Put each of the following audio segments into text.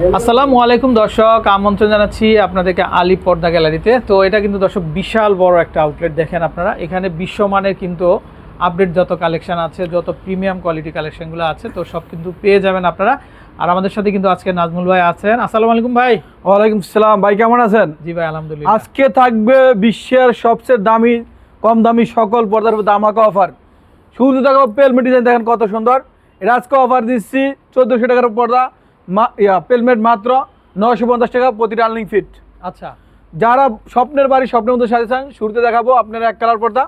আসসালামু আলাইকুম দর্শক আমন্ত্রণ জানাচ্ছি আপনাদেরকে আলী পর্দা গ্যালারিতে। তো এটা কিন্তু দর্শক বিশাল বড় একটা আউটলেট দেখেন আপনারা। এখানে বিশ্বমানের কিন্তু আপডেট যত কালেকশন আছে যত প্রিমিয়াম কোয়ালিটি কালেকশনগুলো আছে তো সব কিন্তু পেয়ে যাবেন আপনারা। আর আমাদের সাথে কিন্তু আজকে নাজমুল ভাই আছেন। আসসালামু আলাইকুম ভাই। ওয়ালাইকুম সালাম। ভাই কেমন আছেন? জি ভাই আলহামদুলিল্লাহ। আজকে থাকবে বিশ্বের সবচেয়ে দামি কম দামি সকল পর্দার উপর দামাকা অফার শুধু দেখো পেলমেট ডিজাইন দেখেন কত সুন্দর। এটা আজকে অফার দিচ্ছি চোদ্দোশো টাকার পর্দা। পেলমেট মাত্র নশো পঞ্চাশ টাকা প্রতি রানিং ফিট। আচ্ছা। যারা স্বপ্নের বাড়ি স্বপ্নের মধ্যে সাজে চান শুরুতে দেখাবো আপনার এক কালার পর্দা।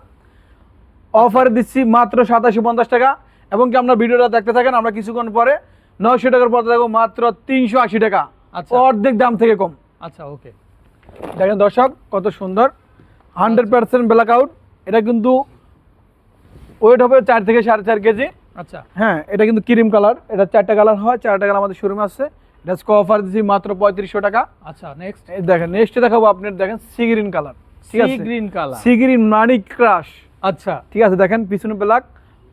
অফার দিচ্ছি মাত্র সাতাশি পঞ্চাশ টাকা। এবং কি আপনার ভিডিওটা দেখতে থাকেন আমরা কিছুক্ষণ পরে নশো টাকার পর্দা দেখব মাত্র তিনশো আশি টাকা। আচ্ছা। অর্ধেক দাম থেকে কম। আচ্ছা ওকে। দেখেন দর্শক কত সুন্দর। Hundred percent black out. এটা কিন্তু ওয়েট হবে চার থেকে সাড়ে চার কেজি। আচ্ছা। হ্যাঁ এটা কিন্তু ক্রিম কালার এটা চারটা কালার হয় চারটা কালার আমাদের শোরুমে আসছে এটা আজকে অফার দিচ্ছি মাত্র পঁয়ত্রিশশো টাকা। আচ্ছা নেক্সট দেখেন নেক্সট দেখাবো আপনার দেখেন সি গ্রিন কালার সি আছে? গ্রিন কালার সি গ্রিন মানি ক্রাশ আচ্ছা। ঠিক আছে? দেখেন পিছনে ব্ল্যাক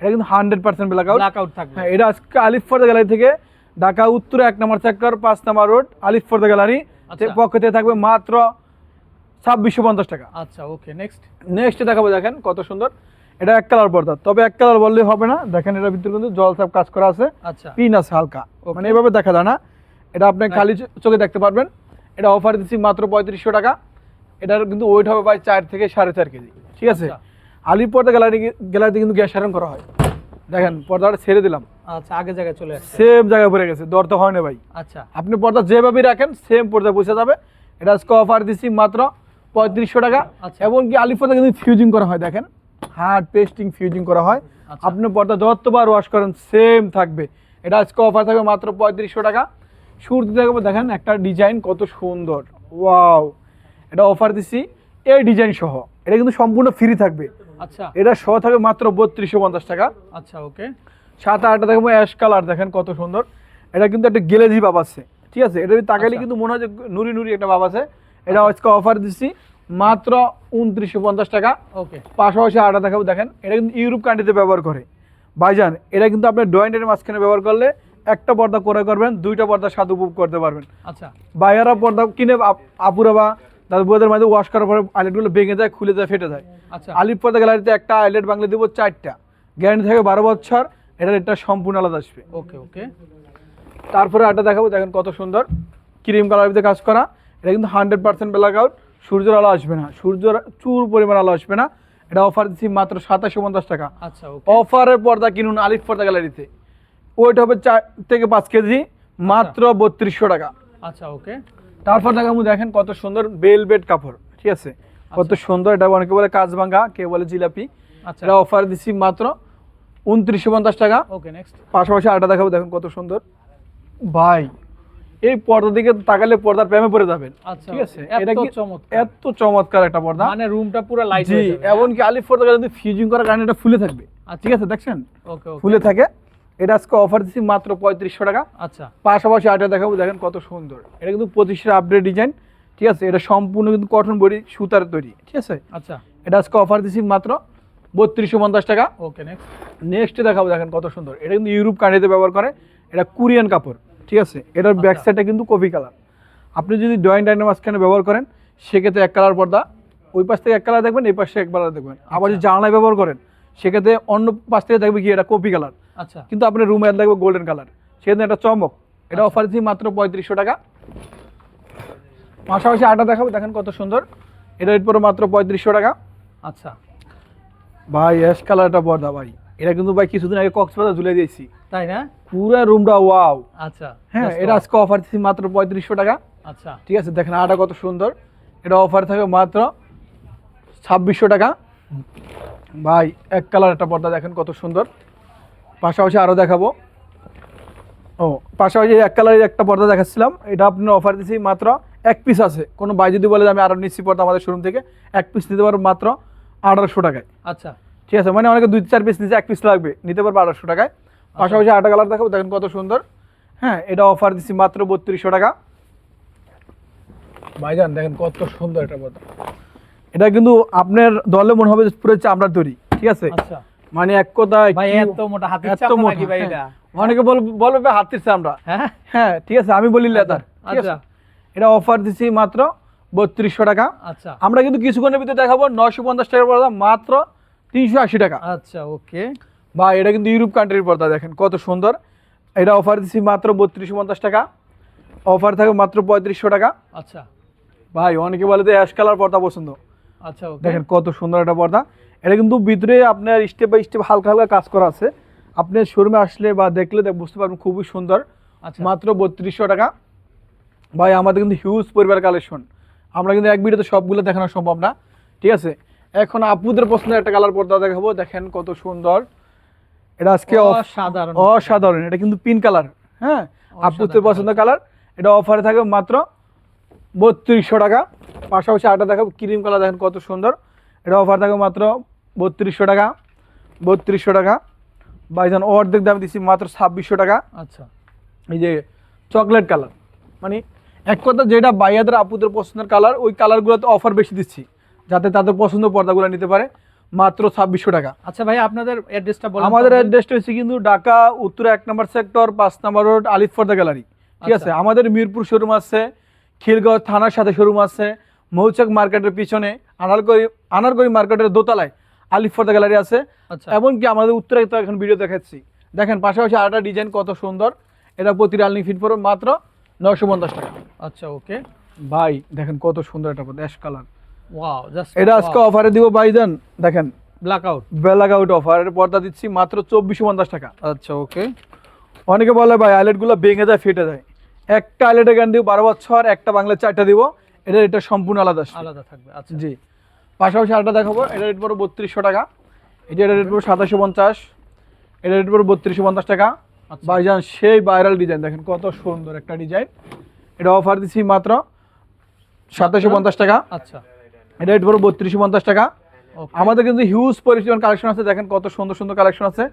এটা কিন্তু hundred percent black out black out থাকবে। হ্যাঁ এটা আজকে গ্যালারি থেকে ঢাকা উত্তরে এক নম্বর সেক্টর পাঁচ নম্বর রোড আলিফ ফর্দা গ্যালারি আচ্ছা। পক্ষ থেকে থাকবে মাত্র ছাব্বিশশো পঞ্চাশ টাকা। আচ্ছা ওকে নেক্সট নেক্সট দেখাবো দেখেন কত সুন্দর। এটা এক কালার পর্দা। তবে এক কালার বললে হবে না। দেখেন এটার ভিতরে কিন্তু জল সাপ কাজ করা আছে। আচ্ছা। পিন আছে হালকা. মানে এভাবে দেখা যায় না। এটা আপনি খালি চোখে দেখতে পারবেন। এটা অফার দিচ্ছি মাত্র পঁয়ত্রিশশো টাকা। এটার কিন্তু ওয়েট হবে প্রায় চার থেকে সাড়ে চার কেজি। ঠিক আছে? আচ্ছা। আলির পর্দা গ্যালারি গ্যালারিতে কিন্তু গ্যাস সারণ করা হয়। দেখেন পর্দাটা ছেড়ে দিলাম। আচ্ছা আগে জায়গায় চলে আসছে। সেম জায়গায় পড়ে গেছে। দর তো হয় না ভাই। আচ্ছা। আপনি পর্দা যেভাবে রাখেন সেম পর্দা বসে যাবে। এটা আজকে অফার দিচ্ছি মাত্র পঁয়ত্রিশশো টাকা। আচ্ছা। এবং কি আলিফ পর্দা কিন্তু ফিউজিং করা হয় দেখেন। হার্ড পেস্টিং ফিউজিং করা হয়। আচ্ছা। আপনি পর্দা যতবার ওয়াশ করেন সেম থাকবে। এটা আজকে অফার থাকবে মাত্র পঁয়ত্রিশশো টাকা। শুরুতে থাকবে দেখেন একটা ডিজাইন কত সুন্দর। ওয়াও এটা অফার দিচ্ছি এই ডিজাইন সহ। এটা কিন্তু সম্পূর্ণ ফ্রি থাকবে। আচ্ছা। এটা সহ থাকবে মাত্র বত্রিশশো পঞ্চাশ টাকা। আচ্ছা ওকে সাত আটটা দেখব অ্যাশ কালার দেখেন কত সুন্দর। এটা কিন্তু একটা গেলেজি বাব আছে। ঠিক আছে? এটা তাকালে আচ্ছা। কিন্তু মনে হয় যে নুরি নুরি একটা বাব আছে। এটা আজকে অফার দিচ্ছি মাত্র উনত্রিশশো পঞ্চাশ টাকা। ওকে। পাশাপাশি আটা দেখাবো দেখেন এটা কিন্তু ইউরোপ কান্ট্রিতে ব্যবহার করে। ভাইজান এটা কিন্তু আপনার ডয়েন্টের মাঝখানে ব্যবহার করলে একটা পর্দা করে করবেন দুইটা পর্দা স্বাদ উপভোগ করতে পারবেন। আচ্ছা। বাইরা পর্দা কিনে আপ- আপুরা বা তাদের বইদের মাঝে ওয়াশ করার পরে আইলেটগুলো ভেঙে যায় খুলে যায় ফেটে যায়। আচ্ছা। আলিফ পর্দা গ্যালারিতে একটা আইলেট বাংলা দিব চারটা। গ্যারান্টি থাকে বারো বছর এটার রেটটা সম্পূর্ণ আলাদা আসবে। ওকে ওকে। তারপরে আটা দেখাবো দেখেন কত সুন্দর। ক্রিম কালার ভিতরে কাজ করা এটা কিন্তু হান্ড্রেড পার্সেন্ট ব্ল্যাক আউট সূর্যের আলো আসবে না। সূর্যের চুর পরিমাণ আলো আসবে না। এটা অফার দিচ্ছি মাত্র সাতাশশো পঞ্চাশ টাকা। আচ্ছা অফারের পর্দা কিনুন আলিফ পর্দা গ্যালারিতে। ওইট হবে চার থেকে পাঁচ কেজি মাত্র বত্রিশশো টাকা। আচ্ছা ওকে তারপর দেখাবো দেখেন কত সুন্দর বেলবেট কাপড় ঠিক আছে? কত সুন্দর এটা অনেকে বলে কাজভাঙ্গা কে বলে জিলাপি। আচ্ছা। এটা অফার দিচ্ছি মাত্র উনত্রিশশো পঞ্চাশ টাকা। ওকে নেক্সট পাশাপাশি আটা দেখাবো দেখুন কত সুন্দর। ভাই এই পর্দা দিকে তাকালে পর্দার প্রেমে পড়ে যাবেন। আচ্ছা ঠিক আছে? এটা কি চমৎকার। এত চমৎকার একটা পর্দা। মানে রুমটা পুরো লাইট জি হয়ে এমনকি আলিফ পর্দা যদি ফিউজিং করার কারণে এটা ফুলে থাকবে। আচ্ছা। ঠিক আছে দেখছেন? ওকে ওকে। ফুলে থাকে। এটা আজকে অফার দিচ্ছি মাত্র পঁয়ত্রিশশো টাকা। আচ্ছা। পাশাপাশি আটা দেখাবো দেখেন কত সুন্দর। এটা কিন্তু পঁচিশের আপডেট ডিজাইন ঠিক আছে এটা সম্পূর্ণ কিন্তু কটন বডি সুতার তৈরি। ঠিক আছে? আচ্ছা। এটা আজকে অফার দিচ্ছি মাত্র বত্রিশশো পঞ্চাশ টাকা। ওকে নেক্সট নেক্সট দেখাবো দেখেন কত সুন্দর। এটা কিন্তু ইউরোপ কান্ট্রিতে ব্যবহার করে। এটা কোরিয়ান কাপড়। ঠিক আছে? এটার ব্যাক আচ্ছা। সাইডটা কিন্তু কফি কালার আপনি যদি ড্রয়িং ডাইনের মাঝখানে ব্যবহার করেন সেক্ষেত্রে এক কালার পর্দা। ওই পাশ থেকে এক কালার দেখবেন এই পাশে এক কালার দেখবেন। আবার যদি জানলায় ব্যবহার করেন সেক্ষেত্রে অন্য পাশ থেকে দেখবে কি এটা কপি কালার আচ্ছা। কিন্তু আপনার রুমে দেখবে গোল্ডেন কালার সেখানে একটা চমক। এটা আচ্ছা। অফার দিচ্ছি মাত্র পঁয়ত্রিশশো টাকা। পাশাপাশি আটা দেখাবো দেখেন কত সুন্দর। এটা রেট পরে মাত্র পঁয়ত্রিশশো টাকা। আচ্ছা। ভাই অ্যাশ কালারটা পর্দা ভাই। এটা কিন্তু ভাই কিছুদিন আগে কক্সবাজার ঝুলে দিয়েছি। তাই না? পুরো রুমটা ওয়াও। আচ্ছা হ্যাঁ এটা আজকে অফার দিচ্ছি মাত্র পঁয়ত্রিশশো টাকা। আচ্ছা। ঠিক আছে দেখেন আটা কত সুন্দর। এটা অফার থাকবে মাত্র ছাব্বিশশো টাকা। ভাই এক কালার একটা পর্দা দেখেন কত সুন্দর। পাশাপাশি আরও দেখাবো। ও পাশাপাশি এক কালারের একটা পর্দা দেখাচ্ছিলাম। এটা আপনার অফার দিচ্ছি মাত্র এক পিস আছে। কোনো বাই যদি বলে আমি আরও নিচ্ছি পর্দা আমাদের শোরুম থেকে এক পিস নিতে পারব মাত্র আঠারোশো টাকায়। আচ্ছা। ঠিক আছে মানে অনেকে দুই চার পিস নিচে এক পিস লাগবে নিতে পারবে আঠারোশো টাকায়। পাশাপাশি আটা কালার দেখাবো দেখেন কত সুন্দর। হ্যাঁ এটা অফার দিচ্ছি মাত্র বত্রিশশো টাকা। ভাইজান দেখেন কত সুন্দর এটা পর্দা এটা কিন্তু আপনার দলে মনে হবে পুরো চামড়ার তৈরি ঠিক আছে? আচ্ছা। মানে এক কথায় এত মোটা হাতের এত মোটা, ভাই হ্যাঁ। এটা? অনেকে বল- বলবে হাতির চামড়া। হ্যাঁ? হ্যাঁ ঠিক আছে আমি বলি লেদার আচ্ছা এটা অফার দিচ্ছি মাত্র বত্রিশশো টাকা। আচ্ছা। আমরা কিন্তু কিছুক্ষণের ভিতরে দেখাবো নশো পঞ্চাশ টাকার মাত্র তিনশো আশি টাকা। আচ্ছা ওকে। বা এটা কিন্তু ইউরোপ কান্ট্রির পর্দা দেখেন কত সুন্দর। এটা অফার দিচ্ছি মাত্র বত্রিশশো পঞ্চাশ টাকা। অফার থাকে মাত্র পঁয়ত্রিশশো টাকা। আচ্ছা। ভাই অনেকে বলে যে অ্যাশ কালার পর্দা পছন্দ। আচ্ছা ওকে। দেখেন কত সুন্দর একটা পর্দা। এটা কিন্তু ভিতরে আপনার স্টেপ বাই স্টেপ হালকা হালকা কাজ করা আছে। আপনি শোরুমে আসলে বা দেখলে দেখ- বুঝতে পারবেন খুবই সুন্দর। আচ্ছা। মাত্র বত্রিশশো টাকা। ভাই আমাদের কিন্তু হিউজ পরিবার কালেকশন আমরা কিন্তু এক ভিডিওতে সবগুলো দেখানো সম্ভব না। ঠিক আছে? এখন আপুদের পছন্দের একটা কালার পর্দা দেখাবো। দেখেন কত সুন্দর। এটা আজকে অসাধারণ। অসাধারণ। এটা কিন্তু পিঙ্ক কালার। হ্যাঁ? আপুদের। পছন্দের কালার। এটা অফারে থাকে মাত্র বত্রিশশো টাকা। পাশাপাশি আটা দেখাবো ক্রিম কালার দেখেন কত সুন্দর। এটা অফার থাকে মাত্র বত্রিশশো টাকা। বত্রিশশো টাকা। বাইজান অর্ধেক দাম দিচ্ছি মাত্র ছাব্বিশশো টাকা। আচ্ছা। এই যে চকলেট কালার। মানে এক কথা যেটা বাইয়াদের আপুদের পছন্দের কালার ওই কালারগুলোতে অফার বেশি দিচ্ছি। যাতে তাদের পছন্দ পর্দাগুলো নিতে পারে মাত্র ছাব্বিশশো টাকা। আচ্ছা ভাই আপনাদের অ্যাড্রেসটা বলেন আমাদের অ্যাড্রেসটা হচ্ছে কিন্তু ঢাকা উত্তর এক নম্বর সেক্টর পাঁচ নম্বর রোড আলিফ ফর্দা গ্যালারি ঠিক আছে? আচ্ছা। আমাদের মিরপুর শোরুম আছে খিলগাঁও থানার সাথে শোরুম আছে মৌচাক মার্কেটের পিছনে আনারকরি আনারকরি মার্কেটের দোতলায় আলিফ ফর্দা গ্যালারি আছে। আচ্ছা। এমনকি আমাদের উত্তরে তো এখন ভিডিও দেখাচ্ছি। দেখেন পাশাপাশি আরেকটা ডিজাইন কত সুন্দর। এটা প্রতি রালনি ফিট পড়বে মাত্র নশো পঞ্চাশ টাকা। আচ্ছা ওকে ভাই দেখেন কত সুন্দর একটা অ্যাশ কালার ওয়াও জাস্ট এটা আজকে অফারে দিব ভাইজান দেখেন। অফার এর পর্দা দিচ্ছি মাত্র চব্বিশশো পঞ্চাশ টাকা। আচ্ছা ওকে অনেকে বলে ভাই আইলেটগুলো ভেঙে যায় ফেটে যায়। একটা আইলেটের গান দিব বারো বছর একটা বাংলা চারটা দিব। এটা এটা সম্পূর্ণ আলাদা আলাদা থাকবে আচ্ছা। জি। পাশাপাশি দেখাবো এটা রেট পড়ো বত্রিশশো টাকা। এটা রেট পড়ো সাতাশশো পঞ্চাশ। এটা রেট পড়ো বত্রিশশো পঞ্চাশ টাকা। আচ্ছা। ভাইজান সেই ভাইরাল ডিজাইন দেখেন কত সুন্দর একটা ডিজাইন এটা অফার দিচ্ছি মাত্র সাতাশশো পঞ্চাশ টাকা। আচ্ছা। এটা রেট পড়ো বত্রিশশো পঞ্চাশ টাকা। আমাদের কিন্তু হিউজ পরিমাণ কালেকশন আছে দেখেন কত সুন্দর সুন্দর কালেকশন আছে।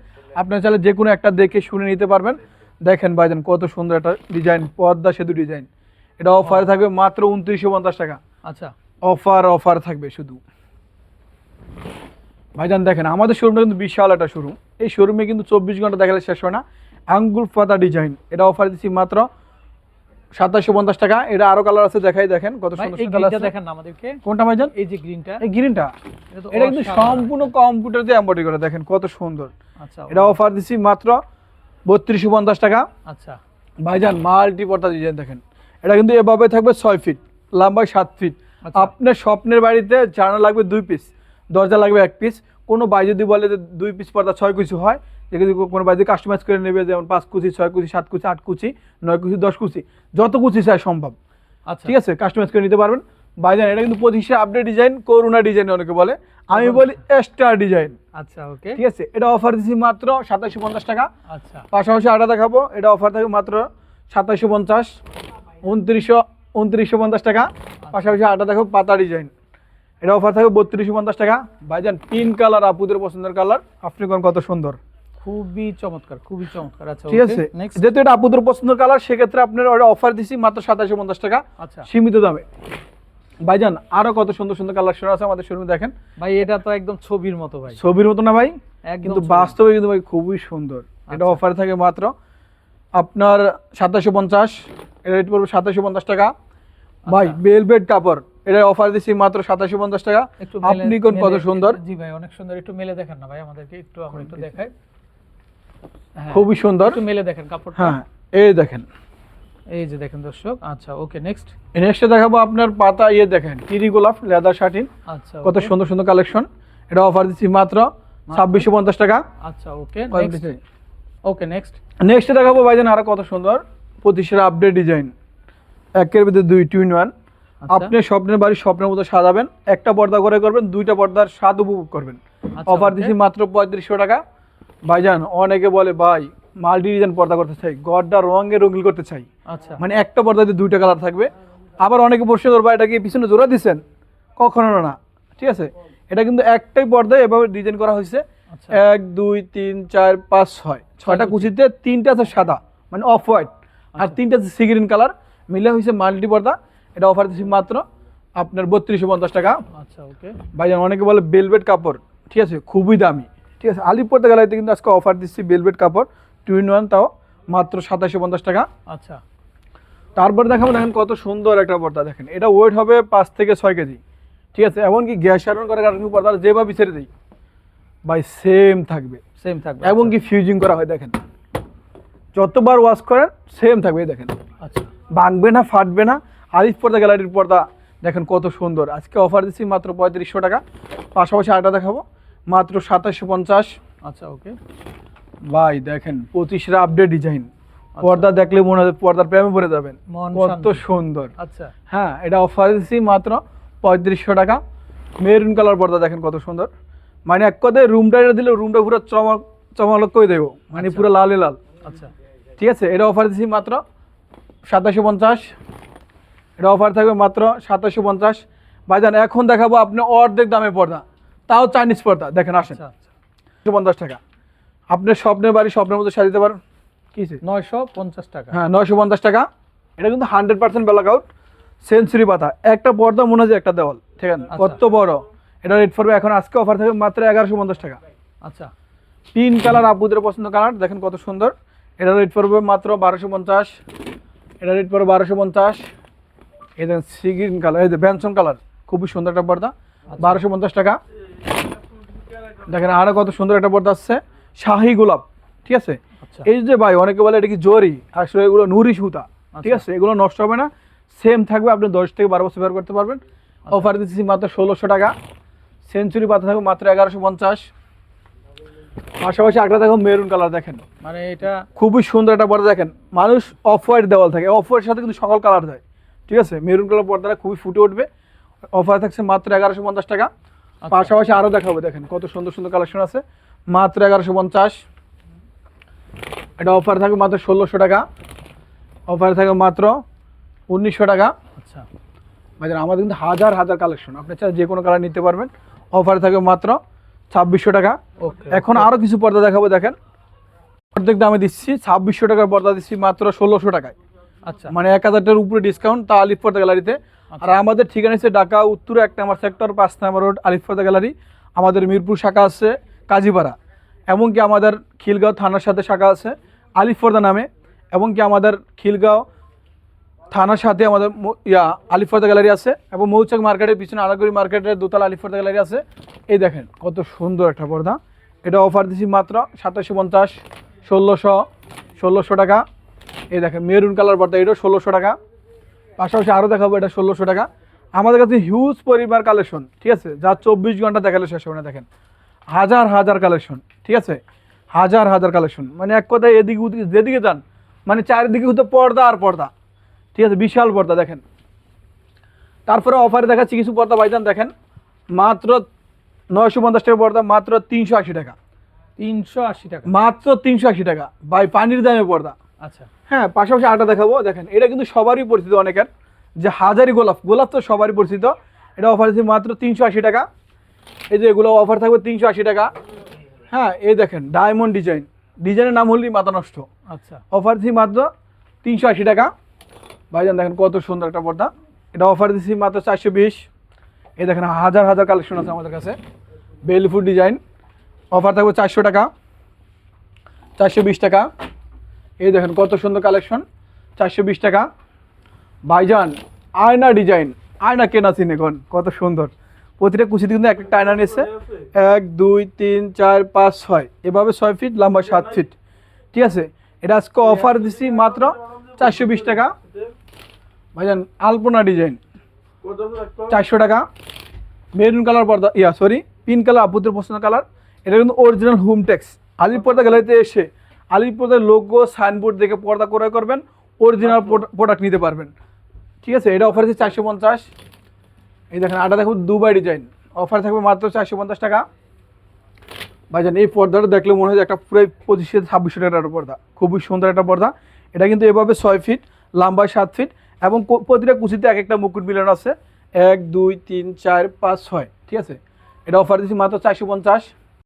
আপনার চাইলে যে কোনো একটা দেখে শুনে নিতে পারবেন। দেখেন ভাইজান কত সুন্দর একটা ডিজাইন পদ্মা সেতু ডিজাইন এটা অফার থাকবে মাত্র উনত্রিশশো পঞ্চাশ টাকা। আচ্ছা। অফার অফার থাকবে শুধু। ভাইজান দেখেন আমাদের শোরুমটা কিন্তু বিশাল একটা শোরুম এই শোরুমে কিন্তু চব্বিশ ঘণ্টা দেখালে শেষ হয় না। আঙ্গুল পাতা ডিজাইন এটা অফার দিচ্ছি মাত্র সাতাশশো পঞ্চাশ টাকা। এটা আরও কালার আছে দেখাই দেখেন কত সুন্দর কালার দেখেন আমাদেরকে। কোনটা ভাইজান? এই যে গ্রিনটা এই গ্রিনটা এটা কিন্তু সম্পূর্ণ কম্পিউটার দিয়ে এম্বয়ডারি করে দেখেন কত সুন্দর। আচ্ছা এটা অফার দিচ্ছি মাত্র বত্রিশশো পঞ্চাশ টাকা। আচ্ছা। ভাইজান মাল্টি পর্দা ডিজাইন দেখেন। এটা কিন্তু এভাবে থাকবে ছয় ফিট লম্বায় সাত ফিট আচ্ছা। আপনার স্বপ্নের বাড়িতে জানা লাগবে দুই পিস দরজা লাগবে এক পিস কোনো বাই যদি বলে যে দুই পিস পর্দা ছয় কিছু হয় যে যদি কোনো যদি কাস্টমাইজ করে নেবে যেমন পাঁচ কুচি ছয় কুচি সাত কুচি আট কুচি নয় কুচি দশ কুচি যত কুচি চাই সম্ভব। আচ্ছা। ঠিক আছে? কাস্টমাইজ করে নিতে পারবেন। ভাইজান এটা কিন্তু পঁচিশে আপডেট ডিজাইন করোনা ডিজাইন অনেকে বলে। আমি বলি এক্সট্রা ডিজাইন আচ্ছা ওকে ঠিক আছে? এটা অফার দিচ্ছি মাত্র সাতাশশো পঞ্চাশ টাকা। আচ্ছা। পাশাপাশি আটা দেখাবো। এটা অফার থাকবে মাত্র সাতাশশো পঞ্চাশ উনত্রিশশো উনত্রিশশো পঞ্চাশ টাকা। পাশাপাশি আটা দেখো পাতা ডিজাইন এটা অফার থাকবে বত্রিশশো পঞ্চাশ টাকা। ভাইজান পিঙ্ক কালার আপুদের পছন্দের কালার। আপনি কোন কত সুন্দর। খুবই চমৎকার খুবই চমৎকার। আচ্ছা ঠিক আছে। যেহেতু এটা আপুদের পছন্দের কালার সেক্ষেত্রে আপনার ওটা অফার দিচ্ছি মাত্র সাতাশশো পঞ্চাশ টাকা। আচ্ছা। সীমিত দামে। ভাইজান আরও কত সুন্দর সুন্দর কালেকশন আছে আমাদের শোরুমে দেখেন। ভাই এটা তো একদম ছবির মতো ভাই। ছবির মতো না ভাই? কিন্তু বাস্তবে কিন্তু ভাই খুবই সুন্দর। এটা আচ্ছা। অফারে থাকে মাত্র আপনার সাতাশশো পঞ্চাশ এটা রেট পড়বে সাতাশশো পঞ্চাশ টাকা। ভাই আচ্ছা। বেলভেট কাপড় এটা অফার দিচ্ছি মাত্র সাতাশশো পঞ্চাশ টাকা। আপনি কোন কত সুন্দর? জি ভাই অনেক সুন্দর। একটু মেলে দেখেন না ভাই আমাদেরকে একটু আমরা একটু দেখাই। খুবই সুন্দর। একটু মেলে দেখেন কাপড়টা। হ্যাঁ এই দেখেন। এই যে দেখেন দর্শক আচ্ছা ওকে নেক্সট নেক্সটে দেখাবো আপনার পাতা ইয়ে দেখেন কিরি গোলাপ লেদার শার্টিন আচ্ছা কত সুন্দর সুন্দর কালেকশন এটা অফার দিচ্ছি মাত্র ছাব্বিশশো পঞ্চাশ টাকা। আচ্ছা ওকে নেক্সট ওকে নেক্সট নেক্সটে দেখাবো ভাইজান আরও কত সুন্দর পঁচিশের আপডেট ডিজাইন একের ভিতরে দুই টুইন ওয়ান আচ্ছা। আপনি স্বপ্নের বাড়ি স্বপ্নের মতো সাজাবেন একটা পর্দা করে করবেন দুইটা পর্দার স্বাদ উপভোগ করবেন। আচ্ছা, অফার okay. দিচ্ছি মাত্র পঁয়ত্রিশশো টাকা। ভাইজান অনেকে বলে ভাই মাল্টি ডিজাইন পর্দা করতে চাই গডটা রঙে রঙিল করতে চাই। আচ্ছা। মানে একটা পর্দাতে দুইটা কালার থাকবে। আবার অনেকে প্রশ্ন করবা এটা কি পিছনে জোড়া দিচ্ছেন কখনো না ঠিক আছে? এটা কিন্তু একটাই পর্দায় এভাবে ডিজাইন করা হয়েছে। আচ্ছা। এক দুই তিন চার পাঁচ ছয়। ছয়টা কুচিতে তিনটা আছে সাদা মানে অফ হোয়াইট আর আচ্ছা। তিনটা আছে সি গ্রিন কালার মিলে হয়েছে মাল্টি পর্দা। এটা অফার দিচ্ছি মাত্র আপনার বত্রিশশো পঞ্চাশ টাকা। আচ্ছা ওকে। ভাইজান অনেকে বলে বেলভেট কাপড়। ঠিক আছে? খুবই দামি। ঠিক আছে আলিপুরতে গেলাইতে কিন্তু আজকে অফার দিচ্ছি বেলভেট কাপড় টু ইন ওয়ান তাও মাত্র সাতাশশো পঞ্চাশ টাকা। আচ্ছা। তারপর দেখাবো দেখেন কত সুন্দর একটা পর্দা দেখেন। এটা ওয়েট হবে পাঁচ থেকে ছয় কেজি। ঠিক আছে এমনকি গ্যাস আয়রন করে কারণ পর্দা যেভাবে ছেড়ে দিই ভাই সেম থাকবে। সেম থাকবে এবং কি ফিউজিং করা হয় দেখেন। যতবার ওয়াশ করেন সেম থাকবে দেখেন। আচ্ছা। ভাঙবে না ফাটবে না। আরিফ পর্দা গ্যালারির পর্দা দেখেন কত সুন্দর। আজকে অফার দিচ্ছি মাত্র পঁয়ত্রিশশো টাকা। পাশাপাশি আটা দেখাবো। মাত্র সাতাশশো পঞ্চাশ। আচ্ছা ওকে। ভাই দেখেন পঁচিশরা আপডেট ডিজাইন পর্দা দেখলে মনে হয় পর্দার প্রেমে পড়ে যাবেন। কত সুন্দর। আচ্ছা। হ্যাঁ এটা অফার দিচ্ছি মাত্র পঁয়ত্রিশশো টাকা। মেরুন কালার পর্দা দেখেন কত সুন্দর। মানে এক কথায় রুমটা এটা দিলে রুমটা পুরো চমক চমক করে দেবো। মানে পুরো লালে লাল। আচ্ছা। ঠিক আছে এটা অফার দিচ্ছি মাত্র সাতাশশো পঞ্চাশ। এটা অফার থাকবে মাত্র সাতাশশো পঞ্চাশ। ভাইজান এখন দেখাবো আপনি অর্ধেক দামে পর্দা। তাও চাইনিজ পর্দা। দেখেন আসেন। আচ্ছা আচ্ছা। পঞ্চাশ টাকা। আপনার স্বপ্নের বাড়ি স্বপ্নের মতো সাজিতে পারেন? কী নয়শো পঞ্চাশ টাকা। হ্যাঁ নয়শো পঞ্চাশ টাকা। এটা কিন্তু hundred percent black out century পাতা। একটা পর্দা মনে হয় একটা দেওয়াল। ঠিক আছে? আচ্ছা। কত বড়। এটা রেট পড়বে এখন। আজকে অফার থাকবে মাত্র এগারোশো পঞ্চাশ টাকা। আচ্ছা। তিন কালার আপুদের পছন্দ কালার। দেখেন কত সুন্দর। এটা রেট পড়বে মাত্র বারোশো পঞ্চাশ। এটা রেট পড়বে বারোশো পঞ্চাশ। এই দেখেন সি গ্রিন কালার। এই যে ব্যানসন কালার। খুবই সুন্দর একটা পর্দা। বারোশো পঞ্চাশ টাকা। দেখেন আরও কত সুন্দর একটা পর্দা আসছে। শাহি গোলাপ ঠিক আছে? আচ্ছা। এই যে ভাই অনেকে বলে এটা কি জরি? আসলে এগুলো নুরি সুতা ঠিক আছে? এগুলো নষ্ট হবে না। সেম থাকবে আপনি দশ থেকে বারো বছর ব্যবহার করতে পারবেন। অফার দিচ্ছি মাত্র ষোলোশো টাকা। সেঞ্চুরি পাতা থাকবে মাত্র এগারোশো পঞ্চাশ। পাশাপাশি একটা দেখো মেরুন কালার দেখেন। মানে এটা খুবই সুন্দর একটা পর্দা দেখেন। মানুষ অফ হোয়াইট দেওয়াল থাকে অফ হোয়াইটের সাথে কিন্তু সকল কালার দেয় ঠিক আছে? মেরুন কালার পর্দাটা খুবই ফুটে উঠবে। অফার থাকছে মাত্র এগারোশো পঞ্চাশ টাকা। পাশাপাশি আরও দেখাবো দেখেন কত সুন্দর সুন্দর কালেকশন আছে। মাত্র এগারোশো পঞ্চাশ। এটা অফার থাকবে মাত্র ষোলোশো টাকা। অফার থাকবে মাত্র উনিশশো টাকা। আচ্ছা। বাজার আমাদের কিন্তু হাজার হাজার কালেকশন আপনি চাই যে কোনো কালার নিতে পারবেন। অফার থাকবে মাত্র ছাব্বিশশো টাকা। ওকে এখন আরও কিছু পর্দা দেখাবো দেখেন। অর্ধেক দামে দিচ্ছি ছাব্বিশশো টাকার পর্দা দিচ্ছি মাত্র ষোলোশো টাকায়। আচ্ছা। মানে এক হাজারটার উপরে ডিসকাউন্ট তা আলিফ পর্দা গ্যালারিতে আর আমাদের ঠিকানা হচ্ছে ঢাকা, উত্তরে এক নম্বর সেক্টর, পাঁচ নম্বর রোড আলিফ পর্দা গ্যালারি। আমাদের মিরপুর শাখা আছে কাজীপাড়া। এমনকি আমাদের খিলগাঁও থানার সাথে শাখা আছে আলিফর্দা নামে। এমনকি আমাদের খিলগাঁও থানার সাথে আমাদের ইয়া আলিফর্দা গ্যালারি আছে। এবং মৌচাক মার্কেটের পিছনে আলাগুড়ি মার্কেটের দোতলা আলিফর্দা গ্যালারি আছে। এই দেখেন, কত সুন্দর একটা পর্দা। এটা অফার দিচ্ছি মাত্র সাতাশশো পঞ্চাশ, ষোলোশো ষোলোশো টাকা। এই দেখেন, মেরুন কালার পর্দা, এটাও ষোলোশো টাকা। পাশাপাশি আরও দেখাবো এটা ষোলোশো টাকা। আমাদের কাছে হিউজ পরিবার কালেকশন ঠিক আছে? যা চব্বিশ ঘণ্টা দেখালে শেষ হবে না দেখেন। হাজার হাজার কালেকশন ঠিক আছে? হাজার হাজার কালেকশন মানে এক কথায় এদিকে ওদিকে যেদিকে যান মানে চারিদিকে হতো পর্দা আর পর্দা ঠিক আছে? বিশাল পর্দা দেখেন। তারপরে অফারে দেখাচ্ছি কিছু পর্দা ভাইজান দেখেন। মাত্র নয়শো পঞ্চাশ টাকা পর্দা মাত্র তিনশো আশি টাকা। তিনশো আশি টাকা। মাত্র তিনশো আশি টাকা। ভাই পানির দামে পর্দা। আচ্ছা। হ্যাঁ পাশাপাশি আটা দেখাবো দেখেন এটা কিন্তু সবারই পরিচিত অনেকের। যে হাজারি গোলাপ গোলাপ তো সবারই পরিচিত। এটা অফার আছে মাত্র তিনশো আশি টাকা। এই যে এগুলো অফার থাকবে তিনশো আশি টাকা। হ্যাঁ এই দেখেন ডায়মন্ড ডিজাইন ডিজাইনের নাম হলেই মাথা নষ্ট। আচ্ছা। অফার দিচ্ছি মাত্র তিনশো আশি টাকা। ভাইজান দেখেন কত সুন্দর একটা পর্দা। এটা অফার দিচ্ছি মাত্র চারশো বিশ। এই দেখেন হাজার হাজার কালেকশন আছে আমাদের কাছে। বেলফুড ডিজাইন অফার থাকবে চারশো টাকা। চারশো বিশ টাকা। এই দেখেন কত সুন্দর কালেকশন, চারশো বিশ টাকা। ভাইজান, আয়না ডিজাইন, আয়না কেনা চিন এখন, কত সুন্দর। প্রতিটা কুচিতে কিন্তু এক একটা আয়না নিয়েছে। এক, দুই, তিন, চার, পাঁচ, ছয়। এভাবে ছয় ফিট, লম্বা সাত ফিট। ঠিক আছে? এটা আজকে অফার দিচ্ছি মাত্র চারশো বিশ টাকা। ভাইজান, আলপনা ডিজাইন, চারশো টাকা। মেরুন কালার পর্দা, ইয়া সরি পিঙ্ক কালার আপুদের পছন্দ কালার। এটা কিন্তু অরিজিনাল হোম টেক্স আলির পর্দা গ্যালারিতে এসে আলির পর্দার লোগো সাইনবোর্ড দেখে পর্দা ক্রয় করবেন অরিজিনাল প্রোডাক্ট নিতে পারবেন। ঠিক আছে এটা অফার আছে চারশো পঞ্চাশ। এই দেখেন আটা দেখুন দুবাই ডিজাইন অফার থাকবে মাত্র চারশো পঞ্চাশ টাকা। ভাইজান এই পর্দাটা দেখলে মনে হয় যে একটা পুরো পঁচিশশো ছাব্বিশশো টাকার একটা পর্দা। খুবই সুন্দর একটা পর্দা। এটা কিন্তু এভাবে ছয় ফিট লম্বায় সাত ফিট এবং প্রতিটা কুচিতে এক একটা মুকুট মিলানো আছে। এক দুই তিন চার পাঁচ ছয়। ঠিক আছে এটা অফার দিচ্ছি মাত্র চারশো পঞ্চাশ।